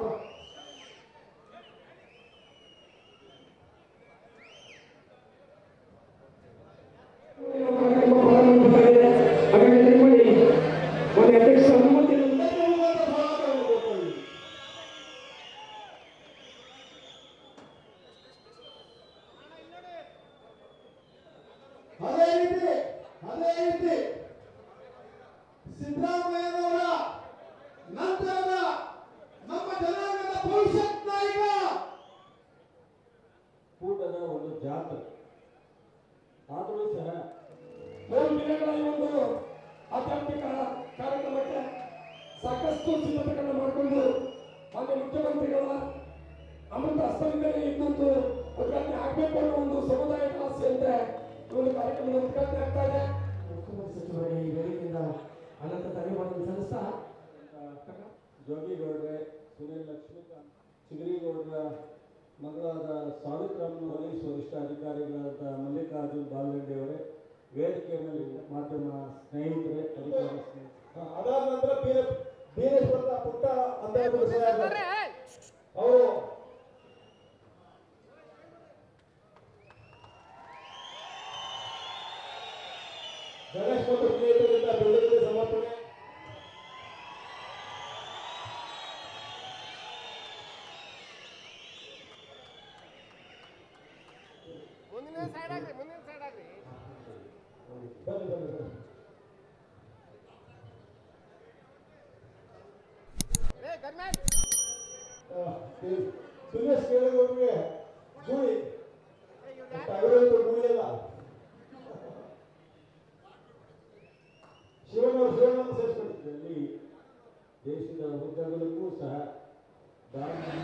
ಒಂದು ಅಧ್ಯಕ್ಷ ಅನುಮತಿ ಅದೇ ರೀತಿ ಅದೇ ರೀತಿ ಸಿದ್ದರಾಮಯ್ಯನವರ ಭವಿಷ್ಯತ್ ನಾಯಕ ಕೂಟದ ಒಂದು ಜಾತ್ರೆ. ಆದರೂ ಸಹ ಮೂರು ದಿನಗಳ ಈ ಒಂದು ಆಧ್ಯಾತ್ಮಿಕ ಕಾರ್ಯಕ್ರಮಕ್ಕೆ ಸಾಕಷ್ಟು ಸಿದ್ಧತೆಗಳನ್ನು ಮಾಡಿಕೊಂಡು ಮಾನ್ಯ ಮುಖ್ಯಮಂತ್ರಿಗಳ ಅಮೃತ ಹಸ್ತದಿಂದಲೇ ಇನ್ನೊಂದು ಉದ್ಘಾಟನೆ ಆಗಬೇಕು ಅನ್ನೋ ಒಂದು ಸಮುದಾಯದ ಆಸೆಯಂತೆ ಈ ಒಂದು ಕಾರ್ಯಕ್ರಮದ ಉದ್ಘಾಟನೆ ಆಗ್ತಾ ಇದೆ. ಚಿಗರಿಗೌಡರ ಮಗಳಾದ ಸಾವಿತ್ರಮ್ಮ ಪೊಲೀಸ್ ವರಿಷ್ಠಾಧಿಕಾರಿಗಳಾದ ಮಲ್ಲಿಕಾರ್ಜುನ್ ಬಾಲರೆಡ್ಡಿ ಅವರೇ ವೇದಿಕೆ ಮೇಲೆ ಮಾಧ್ಯಮ ಸ್ನೇಹಿತರೆ ಅಧಿಕಾರಿ ಅದಾದ ನಂತರ ಪುಟ್ಟ ಅಂತ ಅವರು. ಗಣೇಶ್ ಮತ್ತು ಸ್ನೇಹಿತರಿಂದ ಬೆಳಗ್ಗೆ ಸಮರ್ಪಣೆ. ಸುರೇಶ್ ಕೇಳಿದವ್ರಿಗೆ ಗೂಳಿ ಅವರಂತೂ ಶಿವನವರು ಶಿವನನ್ನು ದೇಶದ ಉದ್ದಗಲಕ್ಕೂ ಸಹ ಧಾರ್ಮಿಕ